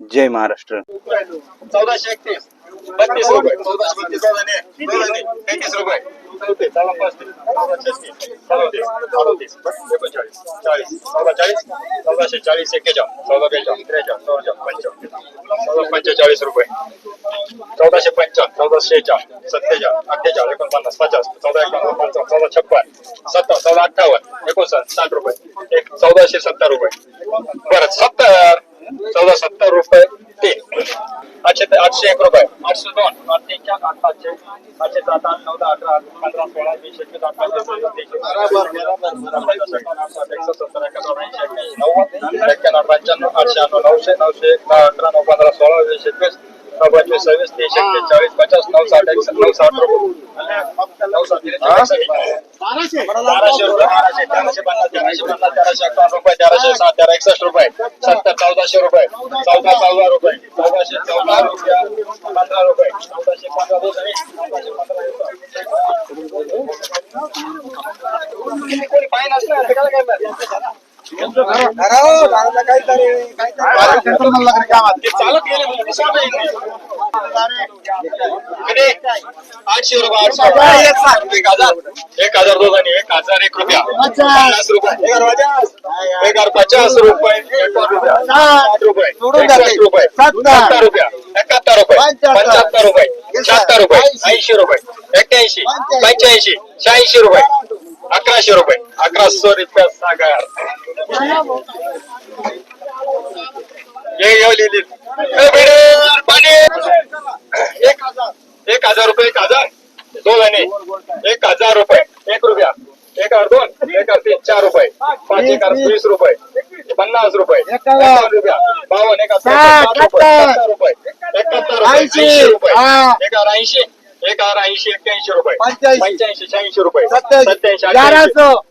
जय महाराष्ट्र. चौदाशे एकतीस. बत्तीस रुपये. चौदाशे बत्तीस चौदाने चौदाने रुपये. चौतीस. चौदा एकोणचाळीस चाळीस. चौदा चाळीस. चौदाशे चाळीस एक्केचाळीस. चौदा बेचाळीस. त्रेचाळीस. चौदा पंचावन्न. चौदा पंचेचाळीस रुपये. चौदाशे पंचावन्न. चौदा शेहेचाळीस सत्तेचाळीस. अठ्ठेचाळीस. एकोणपन्नास पचास. चौदा एकोणपन्नास पंचावन्न. चौदा छप्पन. सत्तर. चौदा अठ्ठावन्न. एकोणसाठ. साठ रुपये. एक चौदाशे सत्तर रुपये. बरं सत्तर. चौदा सत्तर रुपये तीन आठशे ते आठशे एक रुपये आठशे दोन आठशे चार आठ पाचशे आठशे सात आठ नऊ दहा अकरा पंधरा सोळा वीस एकवीस अठ्ठावीस एक्क्याण्णव पंच्याण्णव आठशे अठरा नऊशे नऊशे एक दहा अठरा नऊ पंधरा सोळा वीस एकवीस नऊ पंचवीस सव्वीस तीनशे चाळीस पचास नऊ साठ एक नऊ साठ रुपये नऊ साठ बाराशे रुपये तेराशे पन्नास तेराशे पन्नास तेराशे अठ्ठावन्न रुपये तेराशे सात तेरा एकसष्ट रुपये सत्तर चौदाशे रुपये चौदा चौदा रुपये चौदाशे चौदा रुपया पंधरा रुपये चौदाशे पंधरा कोणी पाहिजे तर काय करणार ते चालत गेले आठशे रुपये एक हजार एक हजार दोघांनी एक हजार एक रुपया पन्नास रुपये एक हजार पचास रुपये एकावन्न रुपये रुपये सत्तर रुपया एकाहत्तर रुपये पंच्याहत्तर रुपये शहात्तर रुपये ऐंशी रुपये एक्क्याऐंशी पंच्याऐंशी शहाऐंशी रुपये अकराशे रुपये अकराशे रुपया सागर ये ये लिहिली पाणी. एक हजार. एक हजार रुपये एक हजार. दोन आणि. एक हजार रुपये एक रुपया. एक हजार दोन एक हजार तीन चार रुपये. पाच एक हजार वीस रुपये. पन्नास रुपये. एकावन्न रुपया. बावन्न एक हजार रुपये. एकाहत्तर रुपये. ऐंशी. रुपये. एक हजार ऐंशी. हजार ऐंशी एक्क्याऐंशी रुपये. पंच्याऐंशी. शहाऐंशी रुपये. सत्याऐंशी.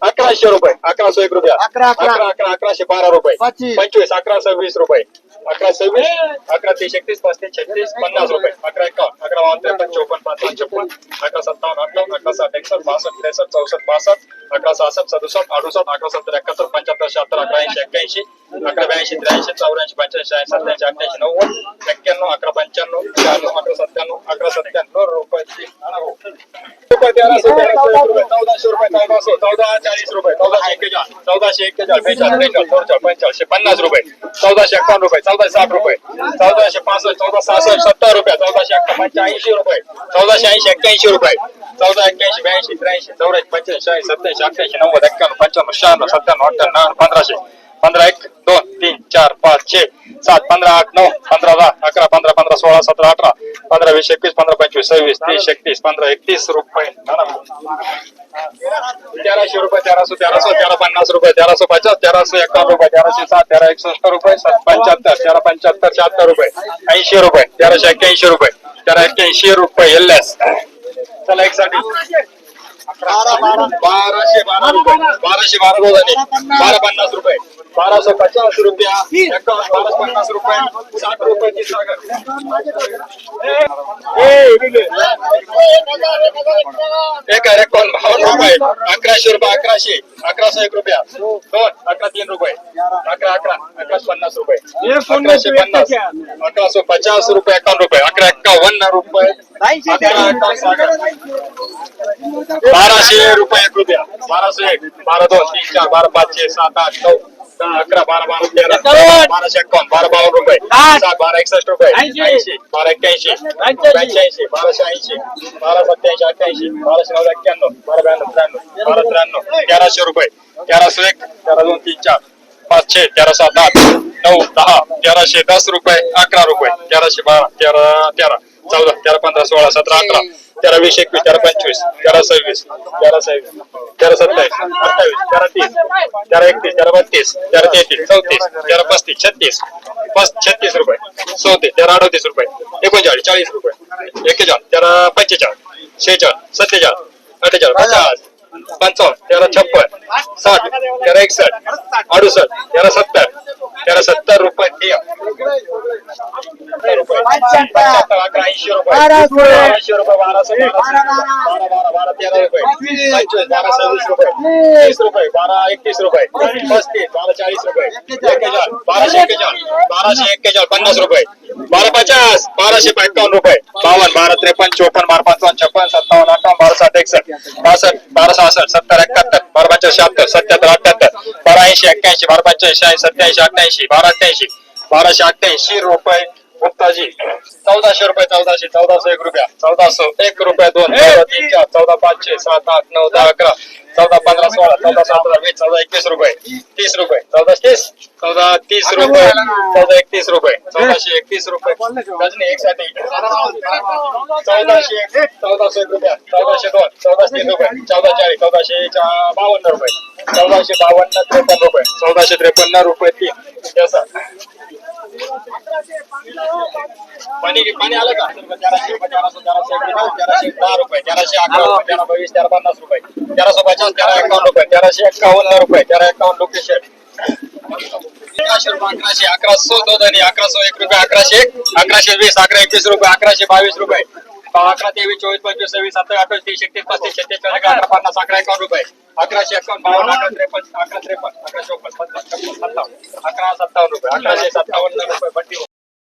अकराशे रुपये. अकराशे एक रुपया. अकरा, अकरा. अकरा अकरा अकराशे बारा रुपये. पंचवीस अकरा सव्वीस रुपये. अकरा सव्वीस अकरा तीस एकतीस पस्तीस छत्तीस पन्नास रुपये. अकरा एकावन्न. अकरा बावन्न त्रेपन्न चौपन्न पाच छप्पन. अकरा सत्तावन्न अठ्ठावन्न अकरा साठ एकसष्ट बासष्ट त्रेसष्ट चौसष्ट बासष्ट. अकरा सहासष्ट सदुसष्ट अडुसष्ट अकरा सत्तर एकाहत्तर पंच्याहत्तर शहात्तर अकरा ऐंशी एक्क्याऐंशी. अकरा ब्याऐंशी त्र्याऐंशी चौऱ्याऐंशी पंच्याऐंशी ऐंशी सत्याऐंशी अठ्ठ्याऐंशी नव्वद. एक्क्याण्णव अकरा पंच्याण्णव शहाण्णव अकरा सत्त्याण्णव अकरा सत्त्याण्णव रुपये. रुपये तेराशे तेराशे रुपये चौदाशे रुपये चौदाशे चौदा चाळीस रुपये चौदाशे एक्केचाळीस चौदाशे एक्केचाळीस बेचाळीस त्रेचाळीस चौचाळीस पंचाळीसशे पन्नास रुपये चौदाशे एकावन्न रुपये चौदाशे साठ रुपये चौदाशे पासष्ट चौदा सहासष्ट सत्तर रुपये चौदाशे अठ्ठावन्न ऐंशी रुपये चौदाशे ऐंशी एक्क्याऐंशी रुपये चौदा एक्क्याऐंशी ब्याऐंशी त्र्याऐंशी चौऱ्याऐंशी पंच्याऐंशी शहाऐंशी सत्याऐंशी अठ्ठ्याऐंशी नव्वद एक्क्याण्णव पंच्याण्णव शहाण्णव सत्त्याण्णव अठ्ठ्याण्णव पंधराशे पंधरा पंधरा सोळा सतरा अठरा पंधरा वीस एकवीस पंधरा पंचवीस सव्वीस तीस एकतीस पंधरा एकतीस रुपये. तेराशे रुपये तेराशे तेराशे तेरा पन्नास रुपये तेराशे पचास तेराशे एकावन्न रुपये तेराशे सात तेरा एकसष्ट रुपये सात पंच्याहत्तर तेरा पंच्याहत्तर शहात्तर रुपये ऐंशी रुपये तेराशे एक्क्याऐंशी रुपये तेरा एक्क्याऐंशी रुपये एल एस चला एक साठी बाराशे बारा रुपये बाराशे बारा रुपये बारा पन्नास रुपये. बाराशे पचास रुपया एकावन्न बाराशे पन्नास रुपये साठ रुपये ची सागर. एक आहे एकावन्न बावन्न रुपये अकराशे रुपये अकराशे अकराशे एक रुपया. दोन अकरा तीन रुपये अकरा अकरा अकराशे पन्नास रुपये. अकराशे पन्नास अकराशे पचास रुपये एकावन्न रुपये अकरा एक्कावन्न रुपये अकरा एकावन्न बाराशे रुपये एक रुपया बाराशे एक बारा दोन तीन चार बारा पाचशे सात आठ नऊ दहा अकरा बारा बारा तेरा बाराशे एकावन्न बारा बावन्न रुपये. सात बारा एकसष्ट रुपये. ऐंशी. बारा एक्क्याऐंशी. पंच्याऐंशी बाराशे ऐंशी. बारा सत्याऐंशी अठ्ठ्याऐंशी. बाराशे नऊ एक्क्याण्णव. बारा ब्याण्णव त्र्याण्णव. बारा त्र्याण्णव. तेराशे रुपये. तेराशे एक तेरा दोन तीन चार. पाचशे तेरा सात आठ नऊ दहा. तेराशे दस रुपये अकरा रुपये. तेराशे बारा तेरा तेरा. चौदा तेरा पंधरा सोळा सतरा अठरा तेरा वीस एकवीस तेरा पंचवीस तेरा सव्वीस तेरा सव्वीस तेरा सत्तावीस अठ्ठावीस तेरा तीस तेरा एकतीस तेरा बत्तीस तेरा तेहतीस चौतीस तेरा पस्तीस छत्तीस पस छत्तीस रुपये चौतीस तेरा अडतीस रुपये एकोणचाळीस चाळीस रुपये एक्केचाळीस तेरा पंचेचाळीस शेहेचाळीस सत्तेचाळीस अठ्ठेचाळीस पचास पंचावन्न तेरा छप्पन साठ तेरा एकसष्ट अडुसष्ट तेरा सत्तर तेरा सत्तर रुपये ते रुपये पंच्याहत्तर अकरा ऐंशी रुपये बाराशे रुपये बाराशे बारा बारा बारा तेरा रुपये पंचवीस बारा सव्वीस रुपये रुपये बारा एकतीस रुपये. पस्तीस बारा चाळीस रुपये बाराशे बाराशे पन्नास रुपये बारा पचास बाराशे एक्कावन्न रुपये बावन्न बारा त्रेपन्न चोपन्न बारा पंचावन्न छप्पन सत्तावन्न अठ्ठावन्न बारा साठ एकसष्ट बासष्ट बारा सहासष्ट सत्तर एकाहत्तर बारा पंचाळीस शहात्तर सत्याहत्तर अठ्याहत्तर बारा ऐंशी एक्क्याऐंशी बारा पंच्याऐंशी सत्याऐंशी अठ्ठ्याऐंशी बारा अठ्ठ्याऐंशी बाराशे अठ्ठ्याऐंशी रुपये मुक्ताजी. चौदाशे रुपये चौदाशे चौदाशे एक रुपया. चौदाशे एक रुपये दोन. चौदा तीन चार चौदा पाचशे सात आठ नऊ दहा अकरा. चौदा पंधरा सोळा चौदा सतरा वीस चौदा एकवीस रुपये. तीस रुपये. चौदा तीस. चौदा तीस रुपये. चौदा एकतीस रुपये. चौदाशे एकतीस रुपये. गजनी एक साठी चौदाशे चौदाशे एक. रुपया. चौदाशे दोन. चौदाशे तीन रुपये. चौदा चाळीस. चौदाशे बावन्न रुपये. चौदाशे बावन्न त्रेपन्न रुपये. चौदाशे त्रेपन्न रुपये तीन. पाणी पाणी आलं का? चारशे तेराशे तेराशे तेराशे दहा रुपये चारशे अकरा रुपये तेरा बावीस चार पन्नास रुपये तेराशे पचास तेरा एकावन्न रुपये तेराशे एकावन्न रुपये तेरा एकावन्न लोकेशन. अकराशे रुपये अकराशे अकराशे दोन आणि अकराशे एक रुपये अकराशे एक अकराशे वीस अकरा एकवीस रुपये अकराशे बावीस रुपये. अकरा तेवीस चोवीस पंचवीस सव्वीस सत्तर अठ्ठावीस तीस एकतीस पस्तीस छत्तीस अकरा पन्नास अकरा एकावन्न रुपये. अकराशे एकावन्न बावन्न अकरा त्रेपन्न अकरा त्रेपन्न अकरा चोपन्न छप्पन्न सत्तावन्न अकरा सत्तावन्न रुपये अकराशे सत्तावन्न रुपये बट्टी